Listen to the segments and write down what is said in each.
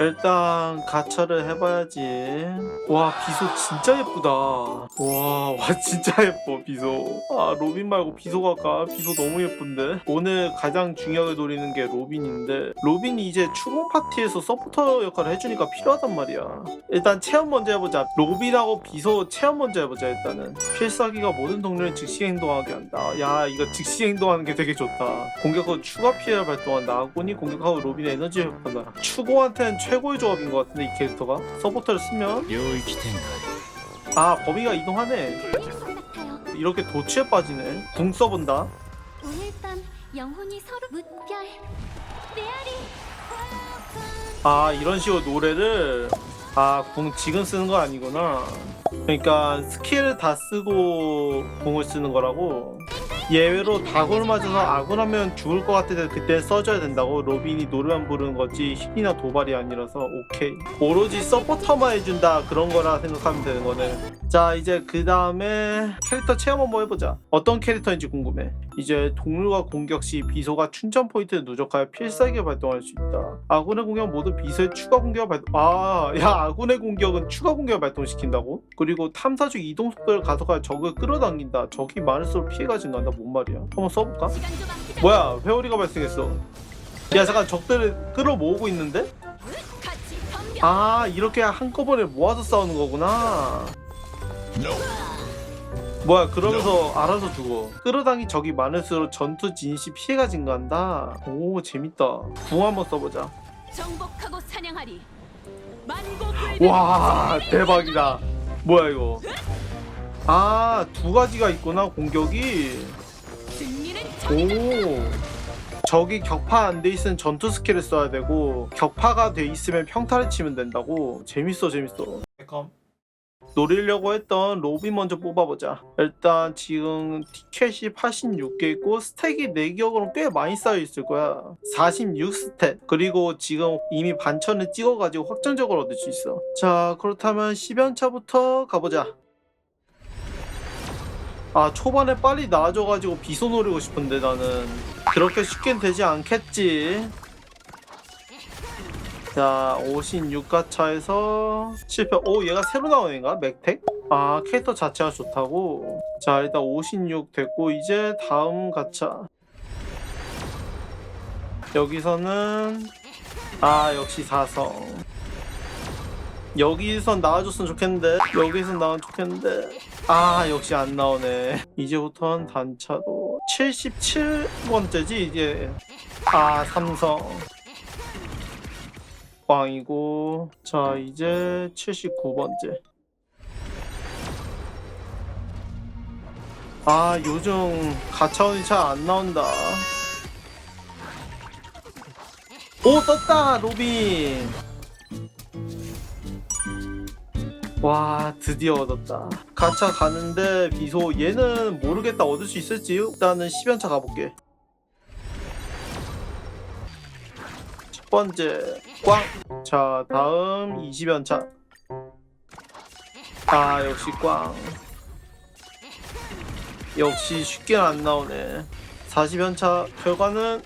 일단 가차를 해봐야지. 와 비소 진짜 예쁘다. 와, 와 진짜 예뻐 비소. 아 로빈 말고 비소 갈까? 비소 너무 예쁜데? 오늘 가장 중요하게 노리는 게 로빈인데 로빈이 이제 추궁 파티에서 서포터 역할을 해주니까 필요하단 말이야. 일단 체험 먼저 해보자. 로빈하고 비소 체험 먼저 해보자 일단은. 필살기가 모든 동료를 즉시 행동하게 한다. 야 이거 즉시 행동하는 게 되게 좋다. 공격 후 추가 피해를 발동한다. 아군이 공격하고 로빈의 에너지를 회복한다. 추고한테는 최고의 조합인 것 같은데 이 캐릭터가? 서포터를 쓰면? 아 범위가 이동하네. 이렇게 도치에 빠지네. 궁 써본다. 아 이런 식으로 노래를? 아 궁 지금 쓰는 거 아니구나. 그러니까 스킬을 다 쓰고 공을 쓰는 거라고? 예외로 다굴 맞아서 아군하면 죽을 것때 그때 써줘야 된다고 로빈이 노래만 부르는 거지 힐이나 도발이 아니라서 오케이. 오로지 서포터만 해준다 그런 거라 생각하면 되는 거네 자 이제 그 다음에 캐릭터 체험 한번 해보자 어떤 캐릭터인지 궁금해 이제 동물과 공격 시 비소가 충전 포인트를 누적하여 필살기를 발동할 수 있다. 아군의 공격 모두 비소의 추가 공격을 발동. 아, 야 아군의 공격은 추가 공격을 발동시킨다고? 그리고 탐사 중 이동 속도를 가속하여 적을 끌어당긴다. 적이 많을수록 피해가 증가한다. 뭔 말이야? 한번 써볼까? 뭐야? 회오리가 발생했어. 야 잠깐 적들을 끌어모으고 있는데? 아 이렇게 한꺼번에 모아서 싸우는 거구나. 뭐야 그러면서 알아서 죽어. 끌어당기 적이 많을수록 전투 진시 피해가 증가한다. 오 재밌다. 궁 한번 써보자. 정복하고 사냥하리. 만고불변. 와 대박이다. 뭐야 이거? 아 두 가지가 있구나 공격이. 승리는. 오. 적이 격파 안 돼 있으면 전투 스킬을 써야 되고 격파가 돼 있으면 평타를 치면 된다고. 재밌어 재밌어 노리려고 했던 로비 먼저 뽑아보자. 일단 지금 티켓이 86개 있고 스택이 내 기억으로는 꽤 많이 쌓여 있을 거야. 46스택. 그리고 지금 이미 반천을 찍어가지고 확정적으로 얻을 수 있어. 자 그렇다면 10연차부터 가보자. 아 초반에 빨리 나와줘가지고 비소 노리고 싶은데 나는. 그렇게 쉽게 되지 않겠지 자 56가차에서 실패. 오 얘가 새로 애인가? 맥텍? 아 캐릭터 자체가 좋다고? 자 일단 56 됐고 이제 다음 가차. 여기서는 아 역시 사성. 여기선 나와줬으면 좋겠는데 여기선 나와면 좋겠는데. 아 역시 안 나오네. 이제부터는 단차도 77번째지 이제 아 삼성 꽝이고 자 이제 79번째. 아 요즘 가차원이 잘 안 나온다. 오 떴다 로빈! 와 드디어 얻었다. 가차 가는데 비소 얘는 모르겠다. 얻을 수 있을지? 일단은 10연차 가볼게 번째. 꽝. 자 다음 20연차. 아 역시 꽝. 역시 쉽게 안 나오네. 40연차 결과는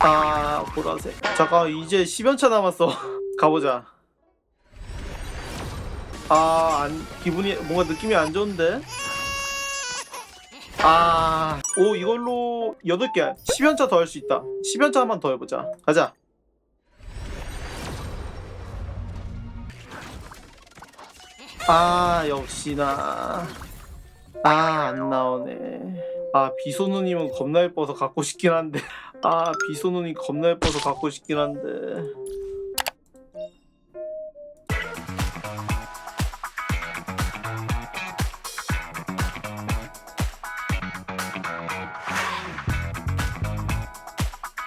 아 보라색. 잠깐 이제 10연차 남았어. 가보자. 아, 안, 기분이, 뭔가 느낌이 안 좋은데? 아, 오, 이걸로 8개, 10연차 더 할 수 있다. 10연차 한 번 더 해보자. 가자. 아, 역시나. 아, 안 나오네. 아, 비소누님은 겁나 예뻐서 갖고 싶긴 한데. 아, 비소누님 겁나 예뻐서 갖고 싶긴 한데.